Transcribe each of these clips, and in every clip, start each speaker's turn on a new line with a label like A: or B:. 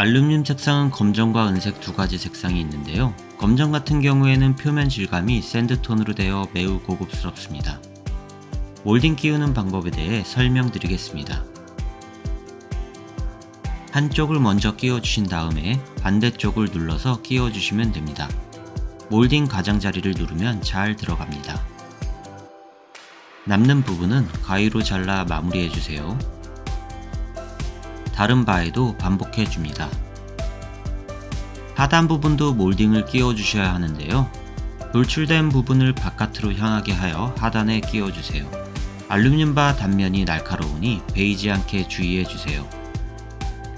A: 알루미늄 색상은 검정과 은색 두 가지 색상이 있는데요. 검정 같은 경우에는 표면 질감이 샌드톤으로 되어 매우 고급스럽습니다. 몰딩 끼우는 방법에 대해 설명드리겠습니다. 한쪽을 먼저 끼워주신 다음에 반대쪽을 눌러서 끼워주시면 됩니다. 몰딩 가장자리를 누르면 잘 들어갑니다. 남는 부분은 가위로 잘라 마무리해주세요. 다른 바에도 반복해 줍니다. 하단 부분도 몰딩을 끼워 주셔야 하는데요. 돌출된 부분을 바깥으로 향하게 하여 하단에 끼워 주세요. 알루미늄 바 단면이 날카로우니 베이지 않게 주의해 주세요.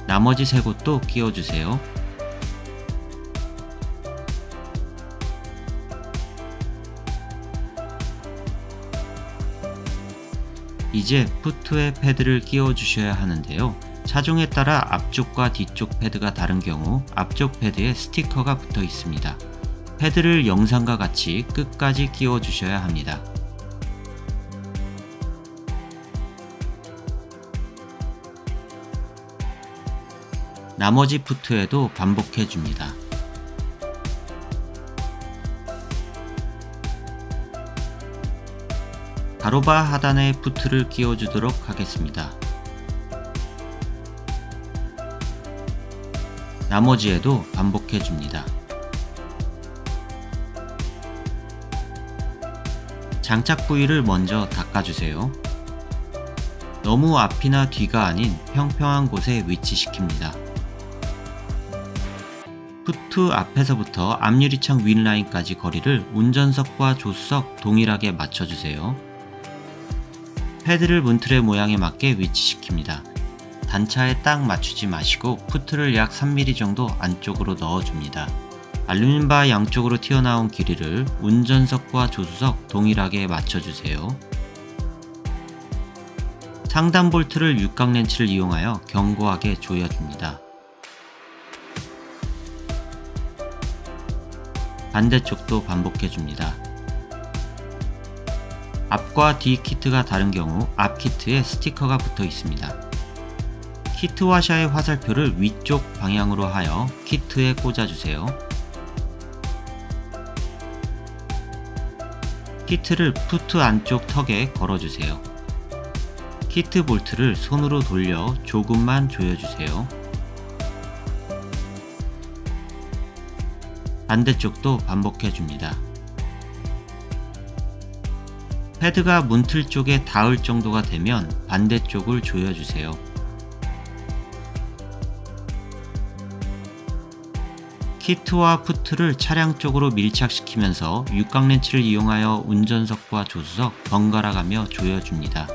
A: 나머지 세 곳도 끼워 주세요. 이제 푸트에 패드를 끼워 주셔야 하는데요. 차종에 따라 앞쪽과 뒤쪽 패드가 다른 경우 앞쪽 패드에 스티커가 붙어 있습니다. 패드를 영상과 같이 끝까지 끼워 주셔야 합니다. 나머지 푸트에도 반복해 줍니다. 가로바 하단에 푸트를 끼워주도록 하겠습니다. 나머지에도 반복해 줍니다. 장착 부위를 먼저 닦아주세요. 너무 앞이나 뒤가 아닌 평평한 곳에 위치시킵니다. 푸트 앞에서부터 앞유리창 윈라인까지 거리를 운전석과 조수석 동일하게 맞춰주세요. 패드를 문틀의 모양에 맞게 위치시킵니다. 단차에 딱 맞추지 마시고 푸트를 약 3mm 정도 안쪽으로 넣어줍니다. 알루미늄 바 양쪽으로 튀어나온 길이를 운전석과 조수석 동일하게 맞춰주세요. 상단 볼트를 육각 렌치를 이용하여 견고하게 조여줍니다. 반대쪽도 반복해줍니다. 앞과 뒤 키트가 다른 경우 앞 키트에 스티커가 붙어 있습니다. 키트 와샤의 화살표를 위쪽 방향으로 하여 키트에 꽂아주세요. 키트를 푸트 안쪽 턱에 걸어주세요. 키트 볼트를 손으로 돌려 조금만 조여주세요. 반대쪽도 반복해줍니다. 패드가 문틀 쪽에 닿을 정도가 되면 반대쪽을 조여주세요. 키트와 푸트를 차량 쪽으로 밀착시키면서 육각 렌치를 이용하여 운전석과 조수석 번갈아 가며 조여줍니다.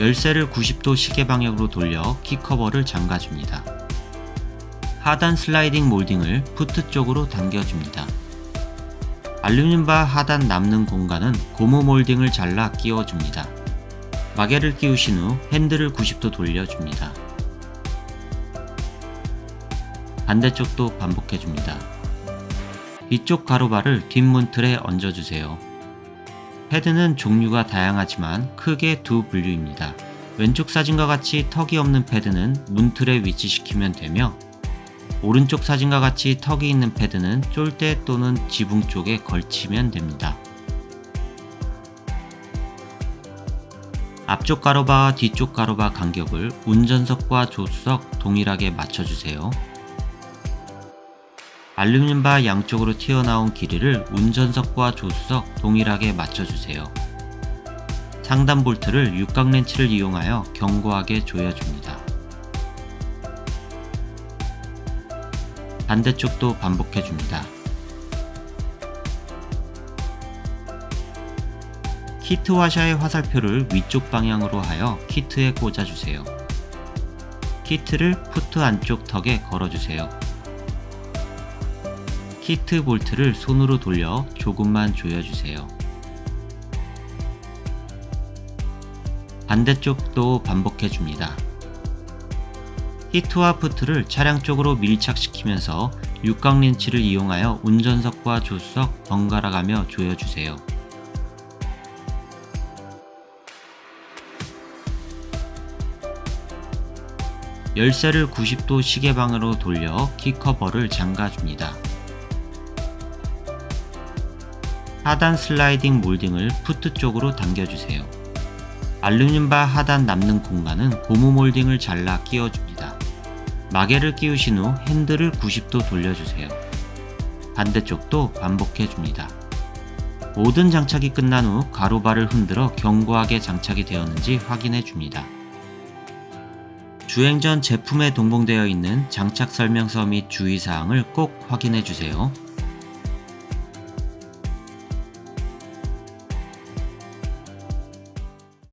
A: 열쇠를 90도 시계 방향으로 돌려 키커버를 잠가줍니다. 하단 슬라이딩 몰딩을 푸트 쪽으로 당겨줍니다. 알루미늄 바 하단 남는 공간은 고무 몰딩을 잘라 끼워줍니다. 마개를 끼우신 후 핸들을 90도 돌려줍니다. 반대쪽도 반복해줍니다. 뒤쪽 가로바를 뒷문틀에 얹어주세요. 패드는 종류가 다양하지만 크게 두 분류입니다. 왼쪽 사진과 같이 턱이 없는 패드는 문틀에 위치시키면 되며 오른쪽 사진과 같이 턱이 있는 패드는 쫄대 또는 지붕 쪽에 걸치면 됩니다. 앞쪽 가로바와 뒤쪽 가로바 간격을 운전석과 조수석 동일하게 맞춰주세요. 알루미늄 바 양쪽으로 튀어나온 길이를 운전석과 조수석 동일하게 맞춰주세요. 상단 볼트를 육각 렌치를 이용하여 견고하게 조여줍니다. 반대쪽도 반복해줍니다. 키트 와샤의 화살표를 위쪽 방향으로 하여 키트에 꽂아주세요. 키트를 푸트 안쪽 턱에 걸어주세요. 키트 볼트를 손으로 돌려 조금만 조여주세요. 반대쪽도 반복해줍니다. 히트와 푸트를 차량 쪽으로 밀착시키면서 육각 렌치를 이용하여 운전석과 조수석 번갈아 가며 조여주세요. 열쇠를 90도 시계방으로 돌려 키커버를 잠가줍니다. 하단 슬라이딩 몰딩을 푸트 쪽으로 당겨주세요. 알루미늄바 하단 남는 공간은 고무 몰딩을 잘라 끼워줍니다. 마개를 끼우신 후 핸들을 90도 돌려주세요. 반대쪽도 반복해줍니다. 모든 장착이 끝난 후 가로바를 흔들어 견고하게 장착이 되었는지 확인해줍니다. 주행 전 제품에 동봉되어 있는 장착 설명서 및 주의사항을 꼭 확인해 주세요.